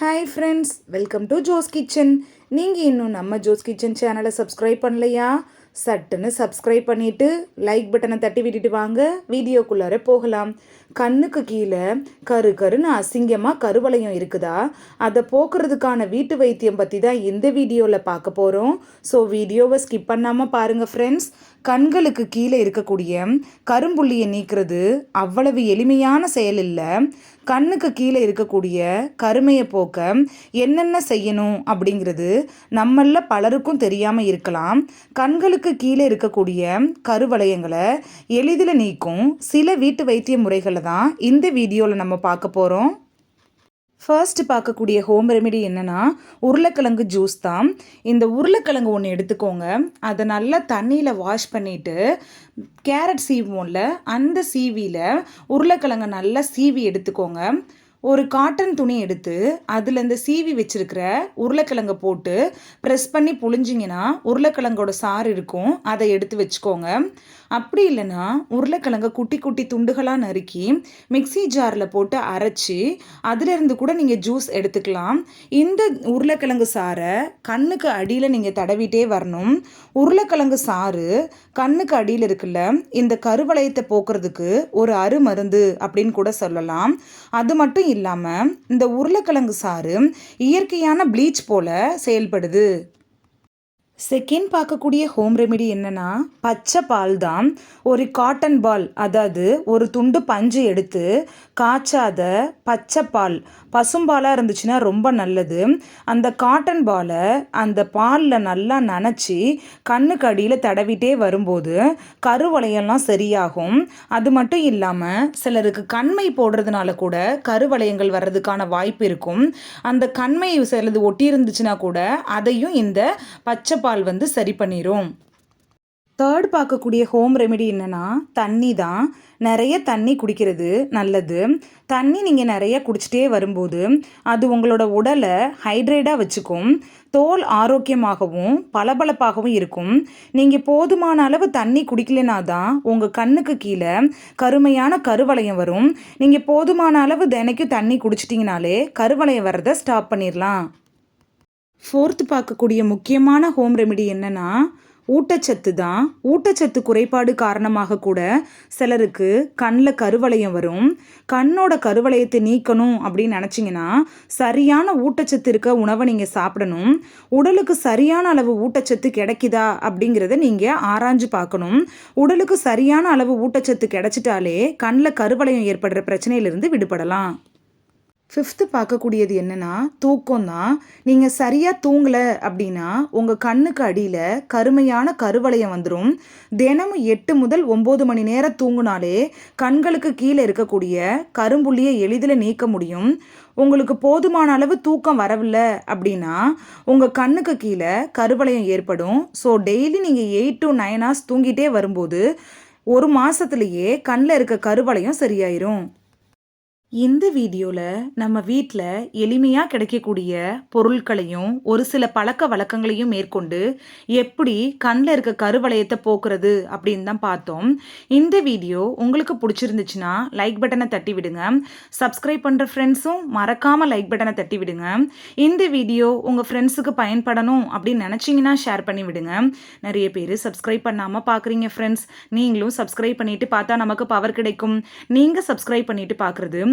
Hi friends welcome to Jo's kitchen நீங்கள் இன்னும் நம்ம ஜோஸ் கிச்சன் சேனலை சப்ஸ்கிரைப் பண்ணலையா? சட்டுன்னு சப்ஸ்கிரைப் பண்ணிவிட்டு லைக் பட்டனை தட்டி விட்டுட்டு வாங்க. வீடியோக்குள்ளார போகலாம். கண்ணுக்கு கீழே கரு கருன்னு அசிங்கமாக கருவளையம் இருக்குதா? அதை போக்குறதுக்கான வீட்டு வைத்தியம் பற்றி தான் இந்த வீடியோவில் பார்க்க போகிறோம் ஸோ வீடியோவை ஸ்கிப் பண்ணாமல் பாருங்கள் ஃப்ரெண்ட்ஸ் கண்களுக்கு கீழே இருக்கக்கூடிய கரும்புள்ளியை நீக்கிறது அவ்வளவு எளிமையான செயல் இல்லை. கண்ணுக்கு கீழே இருக்கக்கூடிய கருமையை போக்க என்னென்ன செய்யணும் அப்படிங்கிறது நம்மள பலருக்கும் தெரியாமல் இருக்கலாம். கண்களுக்கு கீழே இருக்கக்கூடிய கருவளையங்களை எளிதில் நீக்கும் சில வீட்டு வைத்திய முறைகளை தான் இந்த வீடியோவில் நம்ம பார்க்க போகிறோம் ஃபர்ஸ்ட் பார்க்கக்கூடிய ஹோம் ரெமெடி என்னென்னா உருளைக்கிழங்கு ஜூஸ் தான். இந்த உருளைக்கிழங்கு ஒன்று எடுத்துக்கோங்க. அதை நல்லா தண்ணியில் வாஷ் பண்ணிவிட்டு கேரட் சீவோம்ல அந்த சீவியில் உருளைக்கிழங்கை நல்லா சீவி எடுத்துக்கோங்க. ஒரு காட்டன் துணி எடுத்து அதில் இந்த சீவி வச்சுருக்கிற உருளைக்கிழங்கை போட்டு ப்ரெஸ் பண்ணி புழிஞ்சிங்கன்னா உருளைக்கிழங்கோட சாறு இருக்கும். அதை எடுத்து வச்சுக்கோங்க. அப்படி இல்லைன்னா உருளைக்கிழங்க குட்டி குட்டி துண்டுகளாக நறுக்கி மிக்சி ஜாரில் போட்டு அரைச்சி அதிலிருந்து கூட நீங்கள் ஜூஸ் எடுத்துக்கலாம். இந்த உருளைக்கிழங்கு சாறை கண்ணுக்கு அடியில் நீங்கள் தடவிட்டே வரணும். உருளைக்கிழங்கு சாறு கண்ணுக்கு அடியில் இருக்குல்ல இந்த கருவளையத்தை போக்குறதுக்கு ஒரு அருமருந்து அப்படின்னு கூட சொல்லலாம். அது மட்டும் இல்லாமல் இந்த உருளைக்கிழங்கு சாறு இயற்கையான ப்ளீச் போல செயல்படுது. செகண்ட் பார்க்கக்கூடிய ஹோம் ரெமிடி என்னென்னா பச்சை பால் தான் ஒரு காட்டன் பால் அதாவது ஒரு துண்டு பஞ்சு எடுத்து காய்ச்சாத பச்சை பால். பசும்பாலாக இருந்துச்சுன்னா ரொம்ப நல்லது. அந்த காட்டன் பாலை அந்த பாலில் நல்லா நனைச்சி கண்ணுக்கு அடியில் தடவிட்டே வரும்போது கருவளையம்லாம் சரியாகும். அது மட்டும் இல்லாமல் சிலருக்கு கண்மை போடுறதுனால கூட கருவளையங்கள் வர்றதுக்கான வாய்ப்பு இருக்கும். அந்த கண்மை சிலது ஒட்டி இருந்துச்சுன்னா கூட அதையும் இந்த பச்சை பால் வந்து சரி பண்ணிடும் தேர்ட் பார்க்கக்கூடிய ஹோம் ரெமெடி என்னென்னா தண்ணி தான் நிறைய தண்ணி குடிக்கிறது நல்லது. தண்ணி நீங்கள் நிறைய குடிச்சிட்டே வரும்போது அது உங்களோட உடலை ஹைட்ரேட்டாக வச்சுக்கும். தோல் ஆரோக்கியமாகவும் பளபளப்பாகவும் இருக்கும். நீங்கள் போதுமான அளவு தண்ணி குடிக்கலனா தான் உங்கள் கண்ணுக்கு கீழே கருமையான கருவளையம் வரும். நீங்கள் போதுமான அளவு தினைக்கும் தண்ணி குடிச்சிட்டிங்கனாலே கருவளையம் வர்றதை ஸ்டாப் பண்ணிடலாம் ஃபோர்த்து பார்க்கக்கூடிய முக்கியமான ஹோம் ரெமிடி என்னென்னா ஊட்டச்சத்து தான். ஊட்டச்சத்து குறைபாடு காரணமாக கூட சிலருக்கு கண்ணில் கருவளையம் வரும். கண்ணோட கருவளையத்தை நீக்கணும் அப்படின்னு நினச்சிங்கன்னா சரியான ஊட்டச்சத்து இருக்க உணவை நீங்கள் சாப்பிடணும். உடலுக்கு சரியான அளவு ஊட்டச்சத்து கிடைக்குதா அப்படிங்கிறத நீங்கள் ஆராய்ஞ்சு பார்க்கணும். உடலுக்கு சரியான அளவு ஊட்டச்சத்து கிடைச்சிட்டாலே கண்ணில் கருவளையம் ஏற்படுற பிரச்சனையிலிருந்து விடுபடலாம். ஃபிஃப்த்து பார்க்கக்கூடியது என்னென்னா தூக்கம் தான் நீங்கள் சரியாக தூங்கலை அப்படின்னா உங்கள் கண்ணுக்கு அடியில் கருமையான கருவளையம் வந்துடும் தினமும் எட்டு முதல் ஒம்பது மணி நேரம் தூங்கினாலே கண்களுக்கு கீழே இருக்கக்கூடிய கரும்புள்ளியை எளிதில் நீக்க முடியும். உங்களுக்கு போதுமான அளவு தூக்கம் வரவில்லை அப்படின்னா உங்கள் கண்ணுக்கு கீழே கருவளையம் ஏற்படும். ஸோ டெய்லி நீங்கள் எயிட் டு நைன் ஹவர்ஸ் தூங்கிட்டே வரும்போது ஒரு மாதத்துலேயே கண்ணில் இருக்க கருவளையம் சரியாயிரும். இந்த வீடியோவில் நம்ம வீட்டில் எளிமையாக கிடைக்கக்கூடிய பொருட்களையும் ஒரு சில பழக்க வழக்கங்களையும் மேற்கொண்டு எப்படி கண்ணில் இருக்க கருவளையத்தை போக்குறது அப்படின்னு தான் பார்த்தோம். இந்த வீடியோ உங்களுக்கு பிடிச்சிருந்துச்சுன்னா லைக் பட்டனை தட்டி விடுங்க. சப்ஸ்கிரைப் பண்ணுற ஃப்ரெண்ட்ஸும் மறக்காமல் லைக் பட்டனை தட்டி விடுங்க. இந்த வீடியோ உங்கள் ஃப்ரெண்ட்ஸுக்கு பயன்படணும் அப்படின்னு நினச்சிங்கன்னா ஷேர் பண்ணி விடுங்க. நிறைய பேர் சப்ஸ்கிரைப் பண்ணாமல் பார்க்குறீங்க ஃப்ரெண்ட்ஸ் நீங்களும் சப்ஸ்கிரைப் பண்ணிவிட்டு பார்த்தா நமக்கு பவர் கிடைக்கும். நீங்கள் சப்ஸ்கிரைப் பண்ணிவிட்டு பார்க்குறது